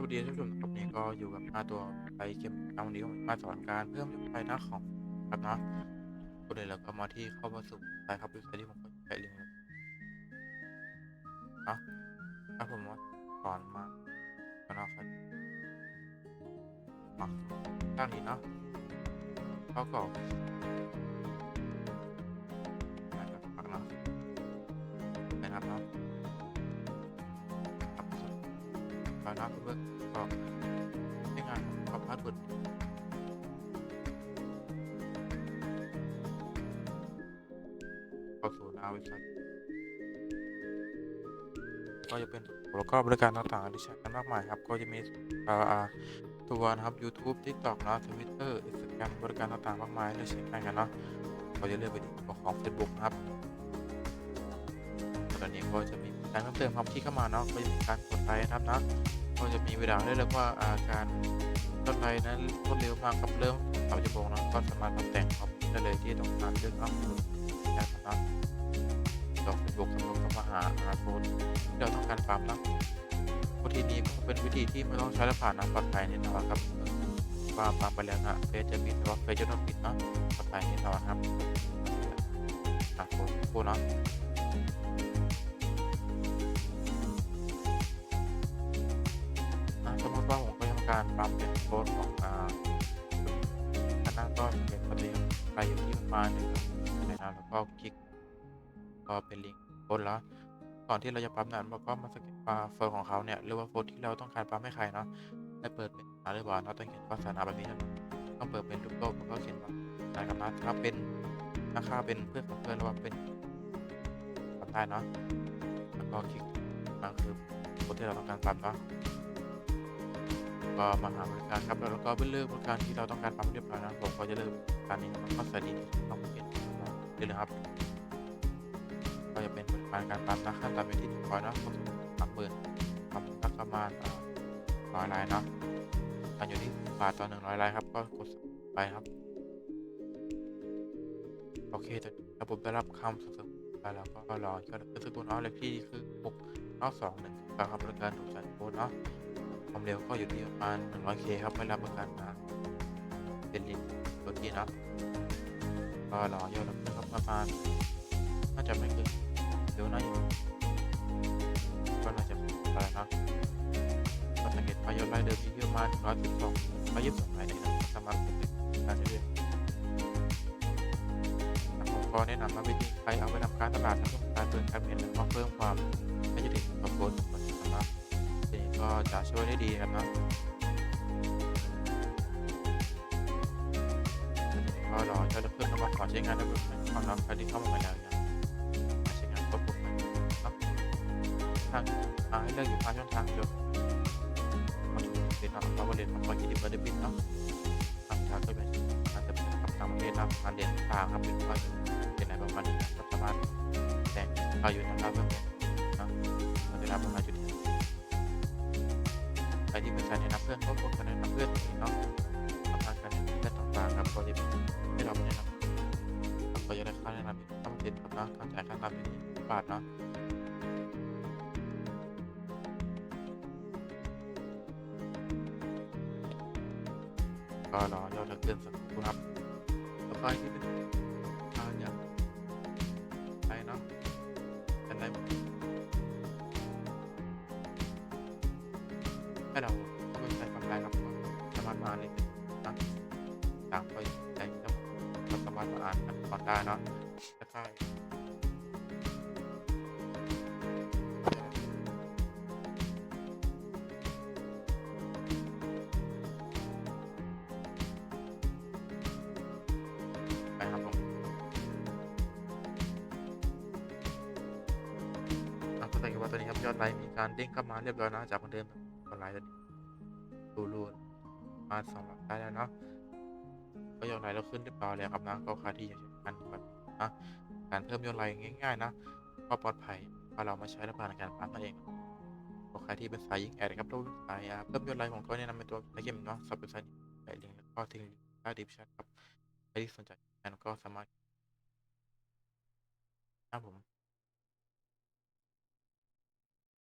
สวัสดีท่านผู้ชมนครับนี่ก็อยู่กับหน้าตัวไอเกมครั้งวันนี้มาสอนการเพิ่มยอดไฟน้าของครับนะก็เลยเราก็มาที่เข้ามาสู่ไซครับเว็บไซต์ที่ผมก็ใช้ลิงก์นะถ้าผมว่าสอนมาก็นะครับมาตั้งนี้เนาะเขาก็นะครับนะนะครับเนาะ ก็นะเพื่อนก็ใช้งานกับพาสเวิร์ดเข้าสู่หน้าเว็บไซต์ก็จะเป็นแล้วก็บริการต่างๆที่ใช้กันมากมายครับก็จะมีตัวนะครับ YouTube TikTok นะ Twitter Instagram บริการต่างๆมากมายให้ใช้งานกันเนาะก็จะเลือกไปที่ของ Facebook นะครับตอนนี้ก็จะมี การเพิ่มเติมครับที่เข้ามาเนาะก็จะมีการกดไลค์นะครับนะก็จะมีเวลาให้เลือกว่าอาการรถไฟนั้นรวดเร็วมากกับเริ่มสามชั่วโมงนะก็สามารถปรับแต่งครับได้เลยที่ต้องการเลือกอัพโหลดนะครับดอกเฟซบุ๊กสำหรับมาหาหาโค้ดที่เราต้องการปั๊มนะวิธีนี้ก็เป็นวิธีที่ไม่ต้องใช้และผ่านนะปลอดภัยแน่นอนครับว่าปั๊มไปแล้วนะเฟซจะปิดหรือว่าเฟซจะต้องปิดเนาะปลอดภัยแน่นอนครับหาโค้ดโค้ดเนาะ ปรับเป็นโค้ดของอ่าคณะก็เป็นปฏิไปอยู่ที่ประมาณหนึ่งนะครับแล้วก็คลิกก็เป็นลิงก์โค้ดแล้วก่อนที่เราจะปั๊มนั้นเราก็มาสเก็ตปลาเฟอร์ของเขาเนี่ยหรือว่าโค้ดที่เราต้องการปั๊มให้ใครเนาะให้เปิดเป็นหาหรือเปล่าเราต้องเขียนภาษาหนาแบบนี้นะต้องเปิดเป็นรูปโลกแล้วก็เขียนว่านะครับนะถ้าเป็นราคาเป็นเพื่อนของเพื่อนหรือว่าเป็นปั๊มได้เนาะแล้วก็คลิกมาคือโค้ดที่เราต้องการปั๊มเนาะ ก็มาหาบริการครับแล้วก็เลือกบริการที่เราต้องการปั๊มเรียบร้อยนะผมก็จะเลือกการนี้นะครับก็ใส่ดีต้องเขียนได้เลยครับก็จะเป็นบริการการปั๊มนะขั้นต่ำอยู่ที่หนึ่งร้อยนะก็สามหมื่นทำสักประมาณร้อยลายเนาะการอยู่ที่บาทต่อหนึ่งร้อยลายครับก็กดไปครับโอเคแต่ระบบได้รับคำสั่งไปแล้วก็รอก็คือสกุลเอาเลขที่คือหกเก้าสองหนึ่งครับบริการถูกใส่โค้ดเนาะ ความเร็วก็อยู่ที่ประมาณ 100k ครับไม่รับประกันนะเป็นลิงก์ตัวที่นะก็รอยอดรับนะครับประมาณน่าจะไม่เกินเร็วนะก็น่าจะอะไรนะก็สังเกตว่ายอดไลค์เดิมที่ประมาณ112 122ไลค์นะครับสามารถกดติดตามได้เลยผมก็แนะนำว่าวิธีใครเอาไปทำการตลาดนะการเปิดการเห็นและเพิ่มความ จะช่วยได้ดีครับเนาะก็รอจะเพิ่มเข้ามาขอใช้งานได้แบบไหนขอรับใครที่เข้ามาแล้วยังใช้งานก็ปุ๊บไปครับทางอ่าให้เลือกอยู่ทางช่องทางเดียวมาดูเป็นเนาะเราก็เรียนมาคอยคิดว่าได้บินเนาะทางทางก็เป็นอาจจะเป็นคำถามประเภทนะการเรียนทางครับเป็นว่าเป็นอะไรประมาณนี้นะสามารถแต่งเราอยู่ทางด้านเพื่อนนะเราจะรับประมาณจุดที่ ที่เป็นการแนะนำเพื่อนก็กดการแนะนำเพื่อนเนาะทำทางการเพื่อนต่างๆครับก็จะให้เราแนะนำก็จะได้ค่าแนะนำต้องติดครับเนาะการจ่ายค่าตามเป็นบาทเนาะก็รอยอดเพื่อนสักครู่ครับต่อไปที่เป็นอ่าอย่างไปเนาะเป็นไร ให้เราเข้าไปใช้กำไรครับสามารถมาอ่านเลยนะต่างไปใจครับก็สามารถมาอ่านก่อนได้เนาะแล้วก็ไปครับผมอะก็สังเกตว่าตอนนี้ครับยอดไลค์มีการเด้งเข้ามาเรียบร้อยนะจากคนเดิม ออนไลน์ตอนนี้ดูรูดมาสองหลักได้แล้วเนาะก็ยอดไลค์เราขึ้นเรียบร้อยแล้วครับนะก็ใครที่อยากจะการแบบนะการเพิ่มยอดไลค์ง่าย ๆ นะก็ปลอดภัยพอเรามาใช้ระบาดในการปั๊มนั่นเองก็ใครที่เป็นสายยิงแอดครับเราสายเพิ่มยอดไลค์ผมก็แนะนำเป็นตัวไอเกมเนาะซับเป็นสายใส่ลิงก์แล้วก็ทิ้งใต้ดีพิชั่นครับใครที่สนใจงานก็สามารถครับผม